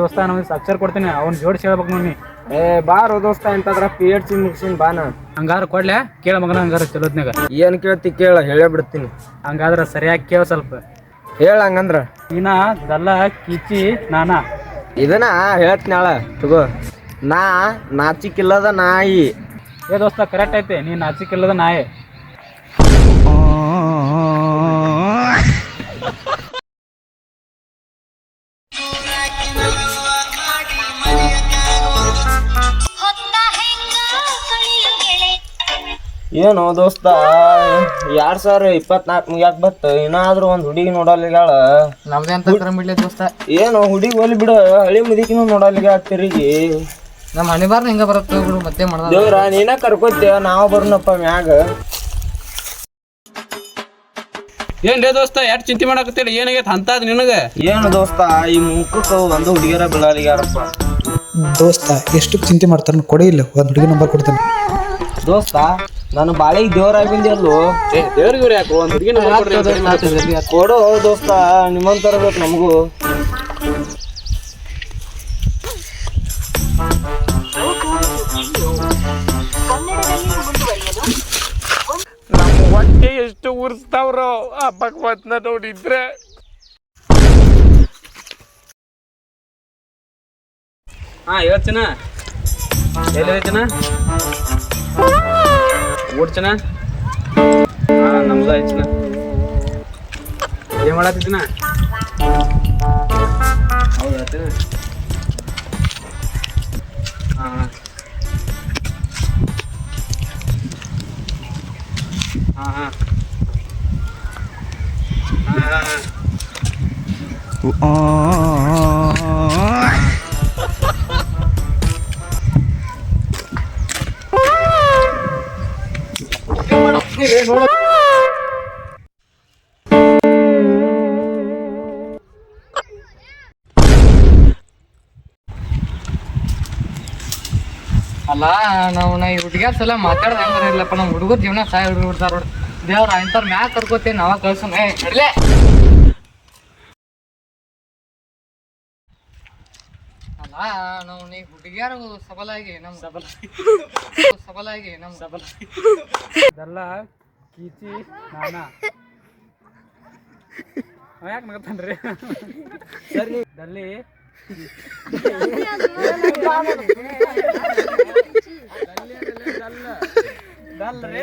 ದೋಸ್ತ ನಾವು ಅಕ್ಷರ ಕೊಡ್ತೀನಿ ಅವ್ನ ಜೋಡಿಸಿ ಹೇಳ್ಬೇಕು ನೋಡಿ ಏ ಬಾರೋ ದೋಸ್ತ ಎಂತದ್ರ ಪಿ ಎಚ್ ಸಿ ಮುಗಿಸಿನ ಬಾನ ಹಂಗಾರ ಕೊಡ್ಲೆ? ಕೇಳ ಮಗನ ಹಂಗಾರ ಚಲೋತ್ನಾಗ ಏನ್ ಕೇಳ್ತಿ ಕೇಳ ಹೇಳೇ ಬಿಡ್ತೀನಿ. ಹಂಗಾದ್ರ ಸರಿಯಾಗಿ ಕೇಳ ಸ್ವಲ್ಪ. ಹೇಳ ಹಂಗಂದ್ರ. ಇನ್ನ ದಲ್ಲ ಕಿಚಿ ನಾನ. ಇದನ್ನ ಹೇಳ್ತಿನಾಳ ತಗೋ. ನಾ ನಾಚಿಕಿಲ್ಲದ ನಾಯಿ. ಏ ದೋಸ್ತ ಕರೆಕ್ಟ್ ಐತೆ ನೀನ್ ನಾಚಿಕಿಲ್ಲದ ನಾಯಿ. ಏನು ದೋಸ್ತ? ಎರಡ್ ಸಾವಿರ ಇಪ್ಪತ್ನಾಲ್ಕು ಮುಗ್ಯಾಕ ಬತ್ತ ಏನಾದ್ರೂ ಒಂದ್ ಹುಡುಗಿ ನೋಡಲಿಗಾಳ ನಮ್ದೇ ಅಂತ ಕ್ರಮ ಬಿಡ್ಲಿ ದೋಸ್ತ. ಏನು ಹುಡುಗಿ ಹೋಲಿ ಬಿಡು ಹಳಿ ಮುದಿಕಿನೂ ನೋಡಲಿಗ ತಿರುಗಿ. ನಮ್ಮ ಮನೆ ಬಾರ್ ಹಿಂಗ ಬರುತ್ತೆ ಬಿಡು ಮತ್ತೆ ಮಾಡ್ದ ದೇವ್ರ ನೀನ ಕರ್ಕೋತೇವ ನಾವು ಬರ್ನಪ್ಪ ಮ್ಯಾಗ. ಏನ್ ರೇ ದೋಸ್ತ ಯಾರು ಚಿಂತೆ ಮಾಡಕತ್ತಿಲ್ಲ ಏನಾಗೈತೆ ಅಂತದ್ ನಿನಗ? ಏನು ದೋಸ್ತ ಈ ಮುಖಕ್ಕ ಒಂದು ಹುಡುಗಿಯರ ಬೀಳಲಿಗಾರಪ್ಪ ದೋಸ್ತ ಎಷ್ಟು ಚಿಂತೆ ಮಾಡ್ತಾರ ಕೊಡಿ ಇಲ್ಲ ಒಂದು ಹುಡುಗಿ ನಂಬರ್ ಕೊಡ್ತಾನೆ. ದೋಸ್ತ ನಾನು ಬಾಳೆ ದೇವರಾಗಿ ಬಂದಿಯಲ್ಲೋ ದೇವ್ರಿಗೆ ಕೊಡೋ ಒಂದ್ ಹುಡುಗಿನ ಕೊಡು ದೋಸ್ತ ನಿಮ್ಮಂತ ತರಬೇಕು ನಮಗೂ. ಹೊಟ್ಟೆ ಎಷ್ಟು ಉರ್ಸ್ತಾವ್ರ ಆ ಭಗವತ್ನ ನೋಡಿದ್ರೆ. ಹಾ ಯೋಚನಾ ಎಲ್ಲಿ ಐತಿನ ಓಡ್ಚನ? ಹಾ ನಮ್ದು ಐತಿನ ಏನ್ ಮಾಡತ್ತಿನ ಹೌದಾ ಹಾ ಹಾ ಹಾ ಹಾ ಹಾ ಅಲ್ಲ, ನಾವು ನಾ ಈ ಹುಡುಗಿಯರ್ ಸಲ ಮಾತಾಡ್ದ ಹೆಂಗಾರ ಇಲ್ಲಪ್ಪ ನಮ್ಮ ಹುಡುಗರ ಜೀವನ ಸಾಯ ಹುಡುಗ ಬಿಡ್ತಾರ ದೇವ್ರ ಇಂಥವ್ರ ಮ್ಯಾಗ ಕರ್ಕೋತೇವೆ ನಾವ ಕಳ್ಸೋಣ. ಅಲ್ಲ ನಾವು ನೀ ಹುಡುಗಿಯರು ಸಬಲಾಗಿ ನಮ್ ಸಬಲ ಸಬಲಾಗಿ ನಮ್ ಸಬಲ ಇದೆಲ್ಲ ಕೀಚಿ ನಾನ. ಅವ ಯಾಕೆ ನಗತಾನ್ರಿ ಸರಿ. ದಲ್ಲಿ ದಲ್ಲ ರೀ.